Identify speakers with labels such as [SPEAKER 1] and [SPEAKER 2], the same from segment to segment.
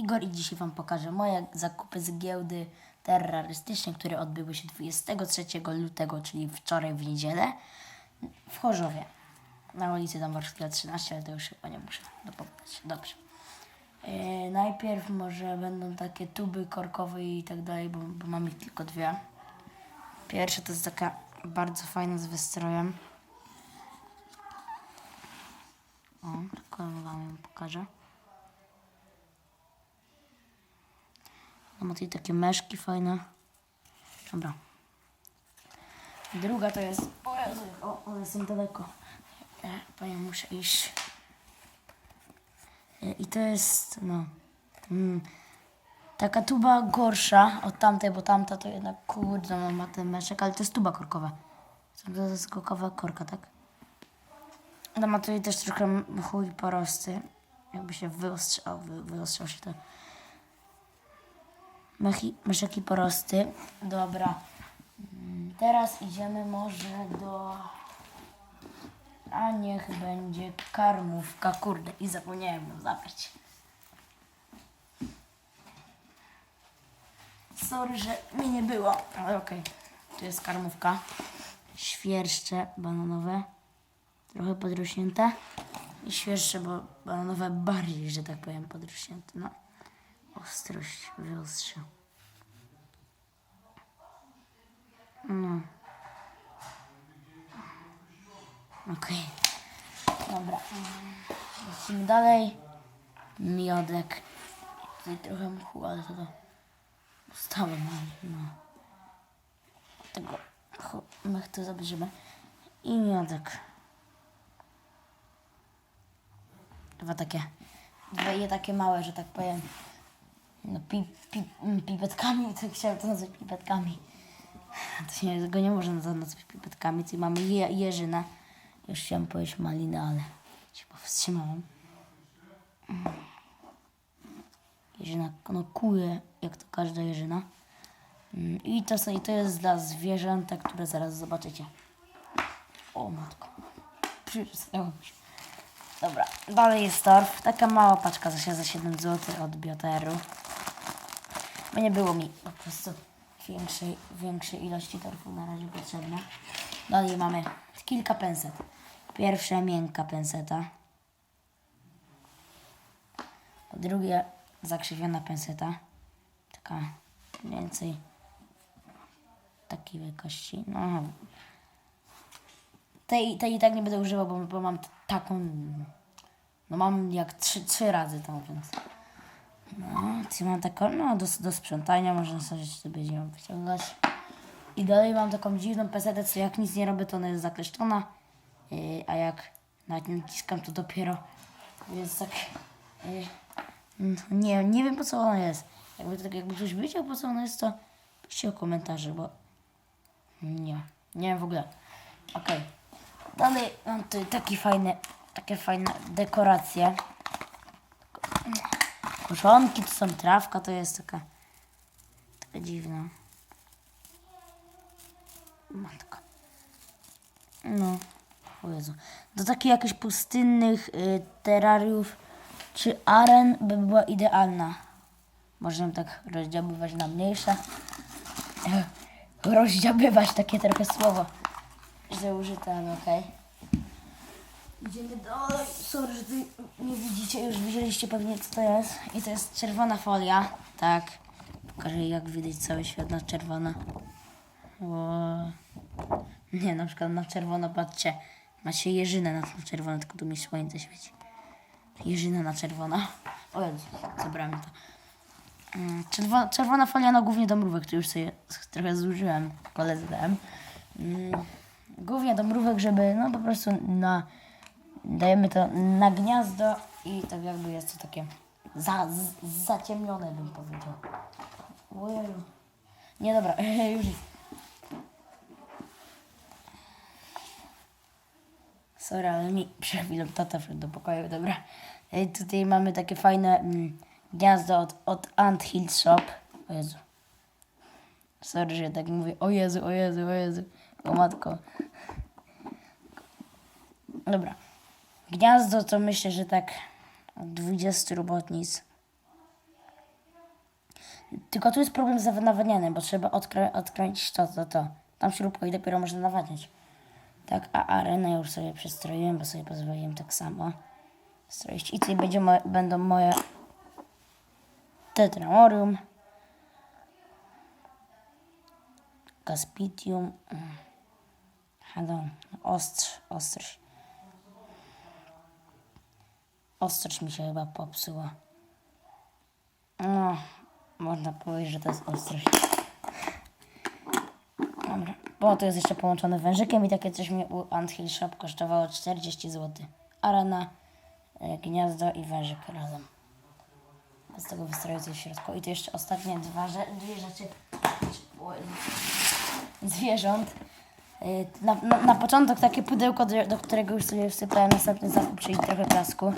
[SPEAKER 1] Igor i dzisiaj Wam pokażę moje zakupy z giełdy terrorystycznej, które odbyły się 23 lutego, czyli wczoraj w niedzielę w Chorzowie. Na ulicy Dąbrowskiego 13, ale to już chyba nie muszę dopominać. Dobrze. Yy, najpierw może będą takie tuby korkowe i tak dalej, bo, bo mam ich tylko dwie. Pierwsza to jest taka bardzo fajna z wystrojem. O, tylko Wam ją pokażę. No ma tutaj takie meszki fajne. Dobra. Druga to jest... O, Jezu, o one są daleko. Panie, muszę iść. E, I to jest, no... Mm, taka tuba gorsza od tamtej, bo tamta to jednak kurde, no, ma ten meszek, ale to jest tuba korkowa. To jest korkowa korka, tak? No ma tutaj też trochę chuj porosty. Jakby się wyostrzał, wy, wyostrzał się to. Myszeki porosty. Dobra. Mm, Teraz idziemy może do... A niech będzie karmówka. Kurde, i zapomniałem ją zabrać. Sorry, że mnie nie było, ale okej. Tu jest karmówka. Świerszcze bananowe. Trochę podrośnięte. I świeższe, bo bananowe bardziej, że tak powiem, podrośnięte. No. Ostrość wyostrza. No. Okej. Dobra. Lecimy dalej. Miodek. Tutaj trochę mchu, ale to ustałem. No. Tego mech to zabierzemy. I miodek. Dwa takie. Dwie takie małe, że tak powiem. No pi, pi, mm, pipetkami, to chciałem to nazwać pipetkami. To się tego nie można nazwać pipetkami. Tutaj mamy je, jeżynę. Już chciałem powiedzieć malinę, ale się powstrzymałem. Mm. Jeżyna no, kuje, jak to każda jeżyna. Mm, I to, i to jest dla zwierzęta, które zaraz zobaczycie. O matko. Przysnęło mi się. Dobra, dalej jest torf. Taka mała paczka za, za 7 zł od Bioteru. Nie było mi po prostu większej, większej ilości torfu na razie potrzebne. Dalej mamy kilka penset. Pierwsza miękka penseta. Po drugie zakrzywiona penseta. Taka mniej więcej takiej wielkości. No, tej, tej i tak nie będę używał, bo, bo mam taką. No mam jak trzy, trzy razy tą, więc. No, tu mam taką, no do, do sprzątania, można sobie, sobie nią wyciągać. I dalej mam taką dziwną pesetę, co jak nic nie robię, to ona jest zakleszczona. Yy, a jak nawet nie naciskam, to dopiero jest tak. Yy, no, nie, nie wiem po co ona jest. Jakby, tak, jakby ktoś wiedział po co ona jest, to piszcie w komentarzu, bo nie, nie wiem w ogóle. Okej. Dalej mam tu taki fajny, takie fajne dekoracje. Korzonki, to są trawka, to jest taka, taka dziwna. Matka. No, o Jezu. Do takich jakichś pustynnych y, terrariów czy aren by była idealna. Można tak rozdziabywać na mniejsze. Rozdziabywać, takie trochę słowo źle użyte, ale okej. Idziemy dalej. Sorry, że ty nie widzicie, już widzieliście pewnie co to jest. I to jest czerwona folia. Tak. Pokażę jak widać cały świat na czerwona. O. Nie, na przykład na czerwono, patrzcie. Macie jeżynę na czerwono, tylko tu mi słońce świeci. Jeżyna na czerwono. O Jezu, zabrałem to. Mm, Czerwona, folia, no głównie do mrówek, to już sobie trochę zużyłem, koledze dałem. Mm, Głównie do mrówek, żeby no po prostu na, dajemy to na gniazdo i tak jakby jest to takie za, z, zaciemnione bym powiedział. Ojeju. Nie dobra, już. Sorry, ale mi przed chwilą tata do pokoju, dobra. Ej, Tutaj mamy takie fajne mm, gniazdo od, od Ant Hill Shop. O Jezu. Sorry, że tak mówię. O Jezu, o Jezu, o Jezu. O matko. Dobra. Gniazdo to myślę, że tak od 20 robotnic. Tylko tu jest problem z nawadnianiem, bo trzeba odkrę- odkręcić to, to, to. Tam śrubką i dopiero można nawadniać. Tak, a arenę już sobie przestroiłem, bo sobie pozwoliłem tak samo stroić. I tutaj będzie moje, będą moje Tetramorium, Caspitium, mm, Hello, ostrz, ostrz. Ostrz mi się chyba popsuła. No, można powiedzieć, że to jest ostrość. Dobra, bo to jest jeszcze połączone wężykiem i takie coś mi u Anthill Shop kosztowało 40 zł. Arena, e, gniazdo i wężyk razem. Bez tego wystroju coś w środku. I to jeszcze ostatnie dwa, dwie rzeczy zwierząt. Y, Na, na, na początek takie pudełko, do, do którego już sobie wsypałem następny zakup, czyli trochę piasku.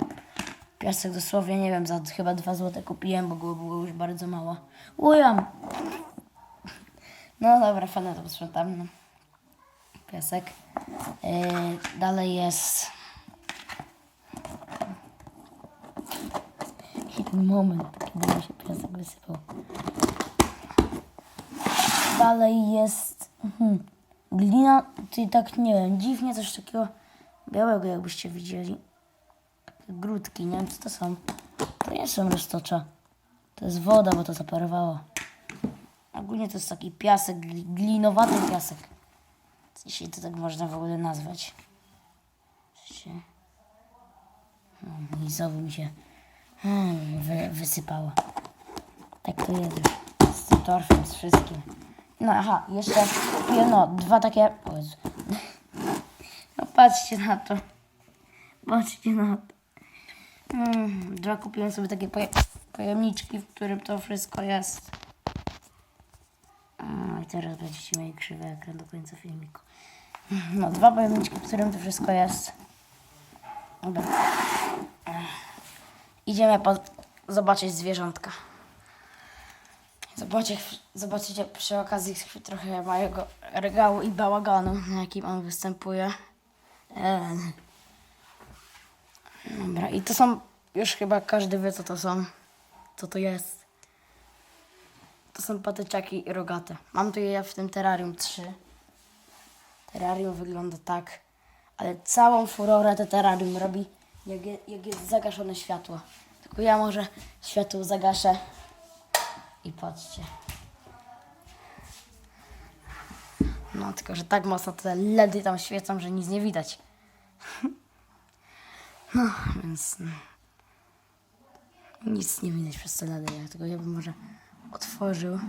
[SPEAKER 1] Piasek dosłownie, nie wiem, za chyba 2 zł kupiłem, bo było, było już bardzo mało. Ujam! No dobra, fajne to posprzątam. No. Piasek. Yy, dalej jest... Ten moment, kiedy mi się piasek wysypał. Dalej jest mhm, glina, czyli tak nie wiem, dziwnie coś takiego białego jakbyście widzieli. Grudki, nie wiem co to są. To nie są roztocza. To jest woda, bo to zaparowało. Ogólnie to jest taki piasek, gli- glinowaty piasek. Jeśli to tak można w ogóle nazwać. No, lizowy mi się hmm, wy, wysypało. Tak to jest już. Z tym torfem, z wszystkim. No aha, jeszcze kupiłem no, dwa takie... No patrzcie na to. Patrzcie na to. Mm, kupiłem sobie takie poje, pojemniczki, w którym to wszystko jest. A, I teraz będziecie mieli krzywy ekran do końca filmiku. No, dwa pojemniczki, w którym to wszystko jest. Dobra. Ech. Idziemy po, zobaczyć zwierzątka. Zobaczcie, zobaczycie przy okazji trochę mojego regału i bałaganu, na jakim on występuje. Eee. Dobra, i to są, już chyba każdy wie co to są, co to jest. To są patyczaki rogate. Mam tu je w tym terrarium 3. Terrarium wygląda tak, ale całą furorę to terrarium robi, jak, je, jak jest zagaszone światło. Tylko ja może światło zagaszę i patrzcie. No, tylko że tak mocno te LEDy tam świecą, że nic nie widać. No, więc nic nie widać przez te LEDy. Ja tylko ja bym może otworzył.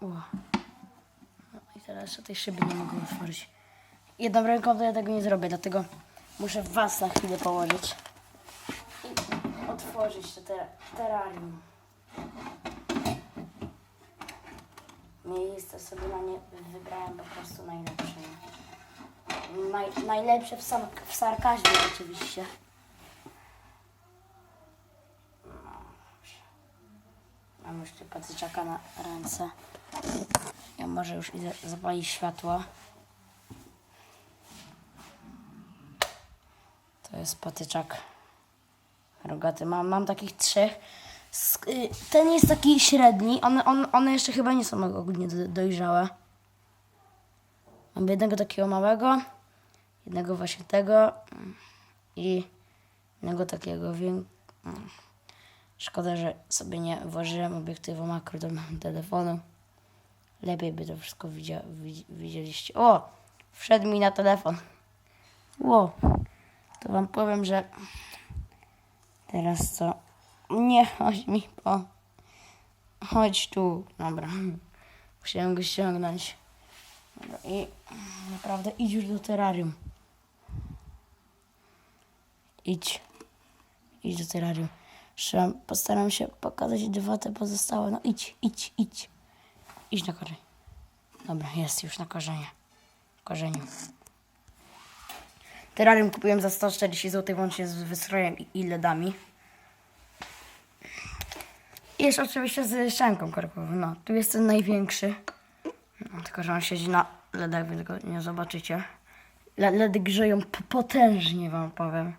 [SPEAKER 1] O. No i teraz tej szyby nie mogę otworzyć. Jedną ręką to ja tego nie zrobię, dlatego muszę was na chwilę położyć i otworzyć to ter terrarium. Miejsce sobie na nie wybrałem po prostu najlepsze. Naj, najlepsze w, sam, w sarkazmie oczywiście. No. Mam tu patyczaka na ręce. Ja może już idę zapalić światło. To jest patyczak rogaty. Mam, mam takich trzech. Y, Ten jest taki średni. One, on, one jeszcze chyba nie są ogólnie do- dojrzałe. Mam jednego takiego małego, jednego właśnie tego mm, i jednego takiego większego. Szkoda, że sobie nie włożyłem obiektywu makro do telefonu. Lepiej by to wszystko widzia, widzi- widzieliście. O! Wszedł mi na telefon. Ło! To wam powiem, że teraz co? Nie chodź mi po. Chodź tu. Dobra. Musiałem go ściągnąć. Dobra. I naprawdę idź już do terrarium. Idź. Idź do terrarium. Postaram się pokazać dwa te pozostałe. No idź, idź, idź. Idź na korzeń. Dobra, jest już na korzenie. Korzeniu. Terrarium kupiłem za 140 zł łącznie z wystrojem i, LEDami. I jeszcze oczywiście z ścianką korkową. No, tu jest ten największy. Tylko, że on siedzi na LEDach, więc go nie zobaczycie. Le- LEDy grzeją potężnie, wam powiem.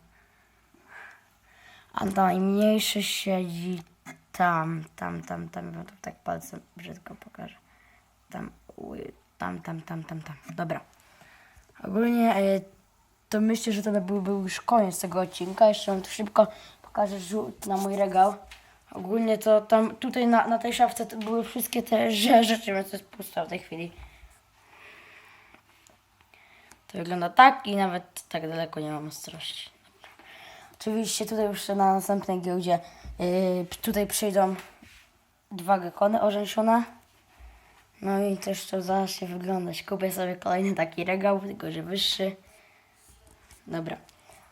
[SPEAKER 1] A najmniejszy siedzi tam, tam, tam, tam, ja to tak palcem brzydko pokażę. Tam, tam, tam, tam, tam, tam. Dobra. Ogólnie e, to myślę, że to by byłby już koniec tego odcinka. Jeszcze wam tu szybko pokażę rzut na mój regał. Ogólnie to tam, tutaj na, na tej szafce były wszystkie te rze- rzeczy, więc to jest pusto w tej chwili. To wygląda tak i nawet tak daleko nie mam ostrości. Oczywiście tutaj już na następnej giełdzie yy, tutaj przyjdą dwa gekony orzęszone. No i też to zacznie wyglądać. Kupię sobie kolejny taki regał, tylko że wyższy. Dobra.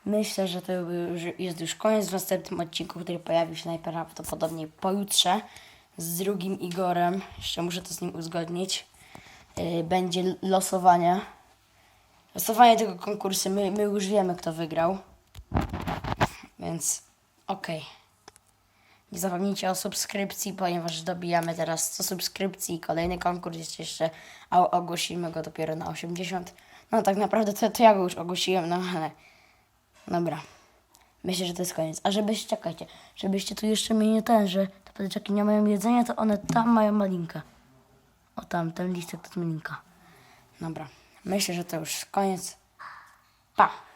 [SPEAKER 1] Myślę, że to już jest już koniec w następnym odcinku, który pojawi się najprawdopodobniej pojutrze z drugim Igorem. Jeszcze muszę to z nim uzgodnić. Yy, będzie losowanie. Losowanie tego konkursu. My, my już wiemy, kto wygrał. Więc okej. Nie zapomnijcie o subskrypcji, ponieważ dobijamy teraz 100 subskrypcji i kolejny konkurs jest jeszcze, a ogłosimy go dopiero na 80. No tak naprawdę to, to ja go już ogłosiłem, no ale dobra. Myślę, że to jest koniec. A żebyście, czekajcie, żebyście tu jeszcze mieli ten, że te patyczaki nie mają jedzenia, to one tam mają malinkę. O tam, ten listek to jest malinka. Dobra. Myślę, że to już koniec. Pa!